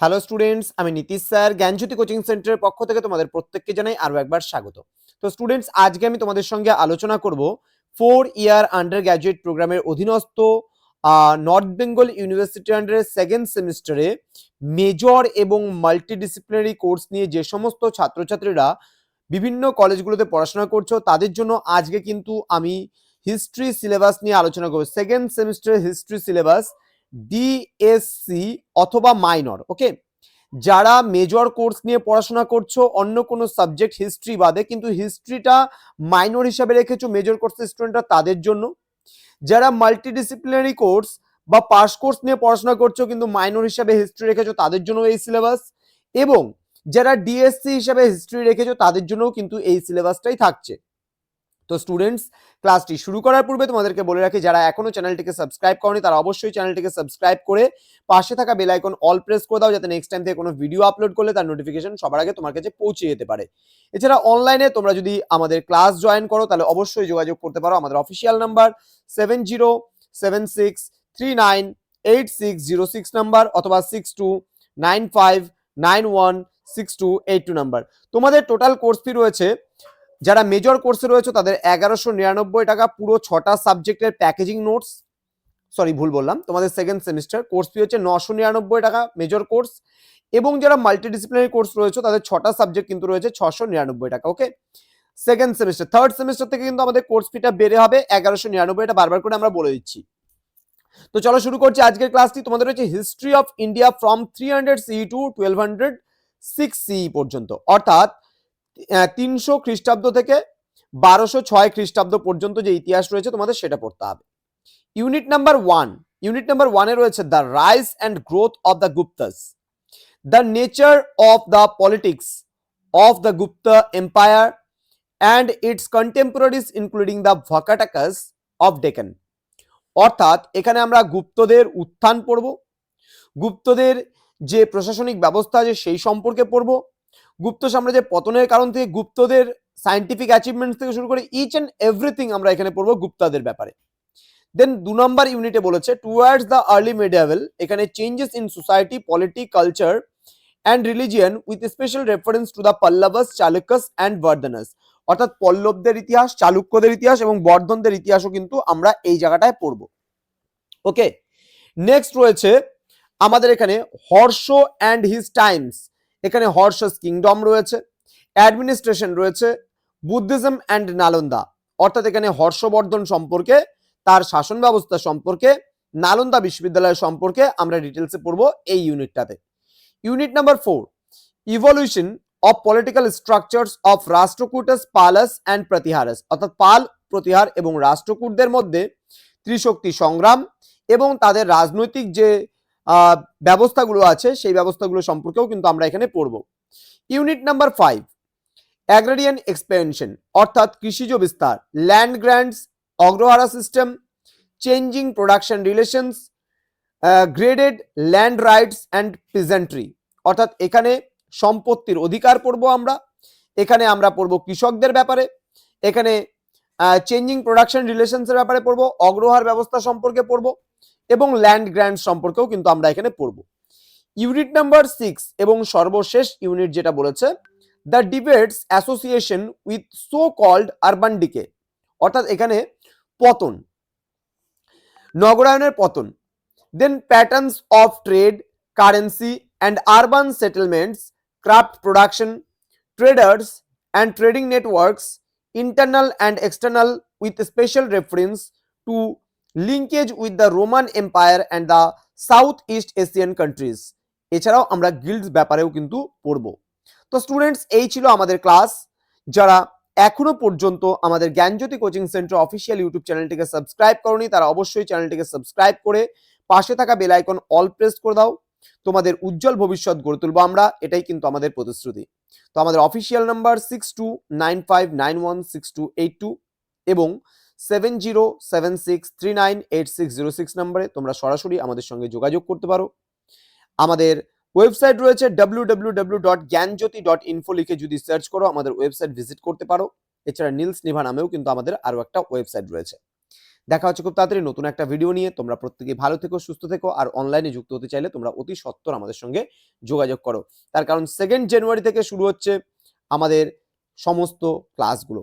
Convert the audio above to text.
Hello students আমি Nitish sir, জ্ঞানজ্যোতি coaching সেন্টারের পক্ষ থেকে তোমাদের প্রত্যেককে জানাই আরও একবার স্বাগত। তো স্টুডেন্টস আজকে আমি তোমাদের সঙ্গে আলোচনা করব ফোর ইয়ার আন্ডার গ্র্যাজুয়েট প্রোগ্রামের অধীনস্থ নর্থ বেঙ্গল ইউনিভার্সিটি আন্ডারের সেকেন্ড সেমিস্টারে মেজর এবং মাল্টিডিসিপ্লিনারি কোর্স নিয়ে যে সমস্ত ছাত্রছাত্রীরা বিভিন্ন কলেজগুলোতে পড়াশোনা করছ, তাদের জন্য আজকে কিন্তু আমি হিস্ট্রি সিলেবাস নিয়ে আলোচনা করব। সেকেন্ড সেমিস্টারের হিস্ট্রি সিলেবাস ডিএসসি অথবা মাইনর ওকে যারা মেজর কোর্স নিয়ে পড়াশোনা করছ, অন্য কোনো সাবজেক্ট হিস্ট্রি বাদে, কিন্তু হিস্ট্রিটা মাইনর হিসাবে রেখেছো মেজর কোর্সের স্টুডেন্টরা তাদের জন্য। যারা মাল্টিডিসিপ্লিনারি কোর্স বা পাস কোর্স নিয়ে পড়াশোনা করছ, কিন্তু মাইনর হিসাবে হিস্ট্রি রেখেছো, তাদের জন্য এই সিলেবাস এবং যারা ডিএসসি হিসাবে হিস্ট্রি রেখেছো, তাদের জন্যও কিন্তু এই সিলেবাসটাই থাকছে। তো স্টুডেন্টস ক্লাসটি শুরু করার পূর্বে তোমাদেরকে বলে রাখি, যারা এখনও চ্যানেলটিকে সাবস্ক্রাইব করনি, তারা অবশ্যই চ্যানেলটিকে সাবস্ক্রাইব করে পাশে থাকা বেল আইকন অল প্রেস করে দাও, যাতে নেক্সট টাইম থেকে কোনো ভিডিও আপলোড করলে তার নোটিফিকেশন সবার আগে তোমার কাছে পৌঁছে যেতে পারে। এছাড়া অনলাইনে তোমরা যদি আমাদের ক্লাস জয়েন করো, তাহলে অবশ্যই যোগাযোগ করতে পারো। আমাদের official number seven zero seven six three nine eight six zero six number অথবা six two nine five nine one six two eight two number তোমাদের টোটাল কোর্স ফি রয়েছে যারা মেজর কোর্সে রয়েছে, তাদের এগারোশো নিরানব্বই টাকা পুরো ছটা সাবজেক্টের প্যাকেজিং নোটস সরি ভুল বললাম, তোমাদের সেকেন্ড সেমিস্টার কোর্স ফি হচ্ছে নশো নিরানব্বই টাকা মেজর কোর্স এবং যারা মাল্টিডিসিপ্লিনারি কোর্স রয়েছে, তাদের ছটা সাবজেক্ট কিন্তু রয়েছে ছশো নিরানব্বই টাকা okay second semester third semester থেকে কিন্তু আমাদের কোর্স ফিটা বেড়ে হবে এগারোশো নিরানব্বই, এটা বারবার করে আমরা বলে দিচ্ছি। তো চলো শুরু করছি আজকের ক্লাসটি তোমাদের রয়েছে history of India from three hundred C to twelve hundred six C পর্যন্ত, অর্থাৎ তিনশো খ্রিস্টাব্দ থেকে বারোশো ছয় খ্রিস্টাব্দ পর্যন্ত যে ইতিহাস রয়েছে তোমাদের সেটা পড়তে হবে। Unit number one unit number ওয়ানে রয়েছে the rise and growth of the Guptas the nature of the politics of the Gupta empire and its contemporaries including the Vakatakas of Deccan অর্থাৎ এখানে আমরা গুপ্তদের উত্থান পড়ব, গুপ্তদের যে প্রশাসনিক ব্যবস্থা আছে সেই সম্পর্কে পড়ব গুপ্ত সাম্রাজ্যের পতনের কারণ থেকে গুপ্তদের সায়েন্টিফিক অ্যাচিভমেন্টস থেকে শুরু করে ইচ অ্যান্ড এভরিথিং আমরা এখানে পড়ব গুপ্তাদের ব্যাপারে। দেন দু নম্বর ইউনিটে বলেছে টুয়ার্ডস দ্য আর্লি মেডিয়াভেল এখানে changes in society polity culture and religion with special reference to the Pallavas Chalukyas and Vardhanas অর্থাৎ পল্লবদের ইতিহাস, চালুক্যদের ইতিহাস এবং বর্ধনদের ইতিহাসও কিন্তু আমরা এই জায়গাটায় পড়ব। ওকে নেক্সট রয়েছে আমাদের এখানে হর্ষ অ্যান্ড হিজ টাইমস এখানে হর্ষস কিংডম রয়েছে, অ্যাডমিনিস্ট্রেশন রয়েছে, বুদ্ধিজম অ্যান্ড নালন্দা। অর্থাৎ এখানে হর্ষবর্ধন সম্পর্কে, তার শাসন ব্যবস্থা সম্পর্কে, নালন্দা বিশ্ববিদ্যালয় সম্পর্কে আমরা ডিটেলসে পড়ব এই ইউনিটটাতে unit number four evolution of political structures of Rashtrakutas Palas and Pratiharas অর্থাৎ পাল, প্রতিহার এবং রাষ্ট্রকূটদের মধ্যে ত্রিশক্তি সংগ্রাম এবং তাদের রাজনৈতিক যে ব্যবস্থাগুলো আছে, সেই ব্যবস্থাগুলো সম্পর্কেও কিন্তু আমরা এখানে পড়ব। Unit number five agrarian expansion অর্থাৎ কৃষিজ বিস্তার land grants agrahara system changing production relations graded land rights and peasantry অর্থাৎ এখানে সম্পত্তির অধিকার পড়ব আমরা, এখানে আমরা পড়ব কৃষকদের ব্যাপারে, এখানে চেঞ্জিং প্রোডাকশন রিলেশনসের ব্যাপারে পড়ব, অগ্রহার ব্যবস্থা সম্পর্কে পড়ব এবং ল্যান্ড গ্র্যান্ড সম্পর্কেও কিন্তু আমরা এখানে পড়ব। ইউনিট নাম্বার সিক্স এবং সর্বশেষ ইউনিট যেটা বলেছে the debates association with so called urban decay অর্থাৎ এখানে পতন, নগরায়নের পতন then patterns of trade currency and urban settlements craft production traders and trading networks internal and external with special reference to linkage with the Roman empire and the South East Asian countries এছাড়াও আমরা Guilds ব্যাপারেও কিন্তু পড়ব। তো students এই ছিল আমাদের class যারা এখনও পর্যন্ত আমাদের Gyanjyoti coaching centre official YouTube চ্যানেলটিকে সাবস্ক্রাইব করনি, তারা অবশ্যই চ্যানেলটিকে সাবস্ক্রাইব করে পাশে থাকা বেল আইকন অল প্রেস করে দাও। তোমাদের উজ্জ্বল ভবিষ্যৎ গড়ে তুলবো আমরা, এটাই কিন্তু আমাদের প্রতিশ্রুতি। তো আমাদের official number six two nine five nine one six two eight two এবং seven zero seven six three nine eight six zero six নাম্বারে তোমরা সরাসরি আমাদের সঙ্গে যোগাযোগ করতে পারো। আমাদের ওয়েবসাইট রয়েছে W W W dot Gyanjyoti dot info লিখে যদি সার্চ করো, আমাদের ওয়েবসাইট ভিজিট করতে পারো। এছাড়া নীলস নিভা নামেও কিন্তু আমাদের আরও একটা ওয়েবসাইট রয়েছে। দেখা হচ্ছে খুব তাড়াতাড়ি নতুন একটা ভিডিও নিয়ে। তোমরা প্রত্যেকে ভালো থেকো, সুস্থ থেকো, আর অনলাইনে যুক্ত হতে চাইলে তোমরা অতি সত্বর আমাদের সঙ্গে যোগাযোগ করো। তার কারণ সেকেন্ড জানুয়ারি থেকে শুরু হচ্ছে আমাদের সমস্ত ক্লাসগুলো